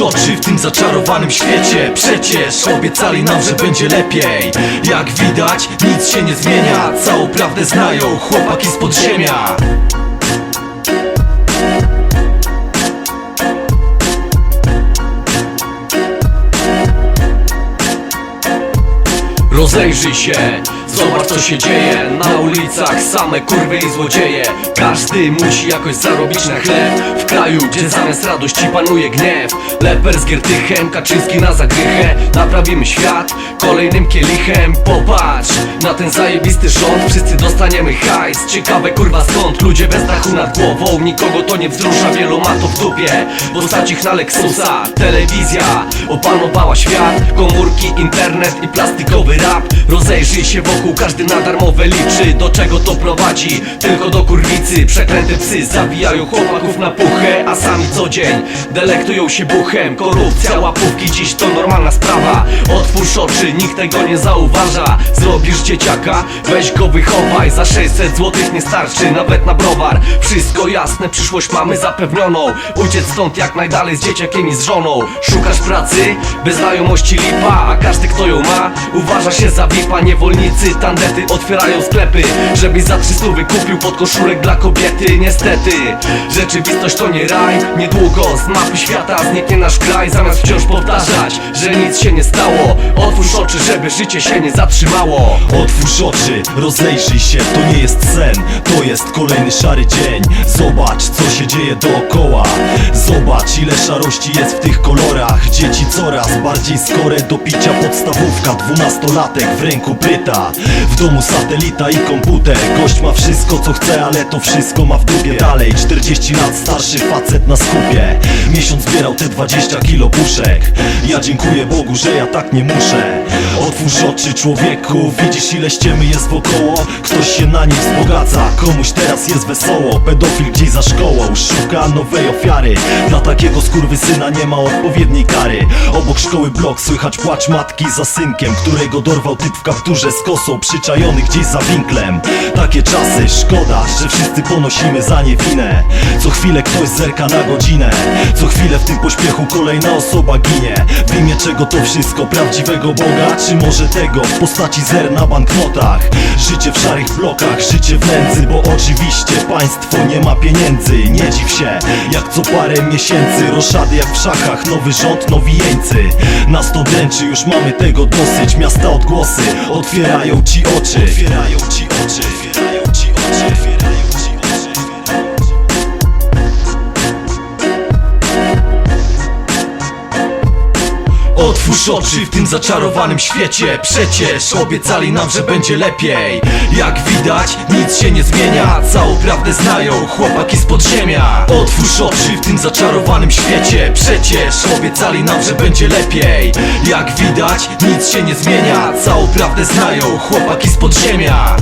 oczy w tym zaczarowanym świecie. Przecież obiecali nam, że będzie lepiej. Jak widać, nic się nie zmienia. Całą prawdę znają chłopaki z podziemia. Rozejrzyj się, zobacz co się dzieje. Na ulicach same kurwy i złodzieje. Każdy musi jakoś zarobić na chleb. W kraju, gdzie zamiast radości panuje gniew. Leper z Giertychem, Kaczyński na zagrychę. Naprawimy świat kolejnym kielichem. Popatrz na ten zajebisty rząd. Wszyscy dostaniemy hajs. Ciekawe kurwa skąd Ludzie bez dachu nad głową. Nikogo to nie wzrusza, wielu ma to w dupie. Postacich na Lexusa, telewizja Opanowała świat. Komórki, internet i plastikowy rap. Rozejrzyj się wokół, każdy na darmowe liczy. Do czego to prowadzi? Tylko do kurwicy. Przeklęte psy zabijają chłopaków na puchę A sami co dzień delektują się buchem. Korupcja, łapówki, dziś to normalna sprawa. Otwórz oczy, nikt tego nie zauważa. Zrobisz dzieciaka, weź go wychowaj. Za 600 złotych nie starczy, nawet na browar. Wszystko jasne, przyszłość mamy zapewnioną. Uciec stąd jak najdalej z dzieciakiem i z żoną. Szukasz pracy, bez znajomości lipa A każdy kto ją ma, uważa się za vipa Niewolnicy, tandety otwierają sklepy Żebyś za 300 wykupił podkoszulek dla kobiety. Niestety, rzeczywistość to nie raj Niedługo z mapy świata zniknie nasz kraj. Zamiast wciąż powtarzać, że nic się nie stało Otwórz oczy, żeby życie się nie zatrzymało. Otwórz oczy, rozejrzyj się, to nie jest sen To jest kolejny szary dzień. Zobacz, co się dzieje dookoła. Zobacz, ile szarości jest w tych kolorach. Dzieci coraz bardziej skore do picia. Podstawówka Dwunastolatek w ręku pyta W domu satelita i komputer. Gość ma wszystko, co chce, ale to wszystko ma w dupie. Dalej, 40 lat starszy facet na skupie. Miesiąc zbierał te 20 kilo puszek. Ja dziękuję Bogu, że ja tak nie muszę. Otwórz oczy człowieku, widzisz ile ściemy jest wokoło. Ktoś się na nim wzbogaca, komuś teraz jest wesoło. Pedofil gdzieś za szkołą, szuka nowej ofiary Dla takiego skurwysyna nie ma odpowiedniej kary Obok szkoły blok słychać płacz matki za synkiem Którego dorwał typ w kapturze z kosą Przyczajony gdzieś za winklem Takie czasy, szkoda, że wszyscy ponosimy za nie winę Co chwilę ktoś zerka na godzinę Co chwilę w tym pośpiechu kolejna osoba ginie W imię czego to wszystko? Prawdziwego Boga? Czy może tego w postaci zer na banknotach? Życie w szarych blokach, życie w nędzy Bo oczywiście państwo nie ma pieniędzy. Nie dziw się, jak co parę miesięcy Roszady jak w szachach, nowy rząd, nowi jeńcy. Nas to dręczy, już mamy tego dosyć. Miasta odgłosy otwierają ci oczy. Otwierają ci oczy, otwierają ci oczy, Otwórz oczy w tym zaczarowanym świecie. Przecież obiecali nam, że będzie lepiej. Jak widać, nic się nie zmienia. Całą prawdę znają chłopaki z podziemia. Otwórz oczy w tym zaczarowanym świecie. Przecież obiecali nam, że będzie lepiej. Jak widać, nic się nie zmienia. Całą prawdę znają chłopaki z podziemia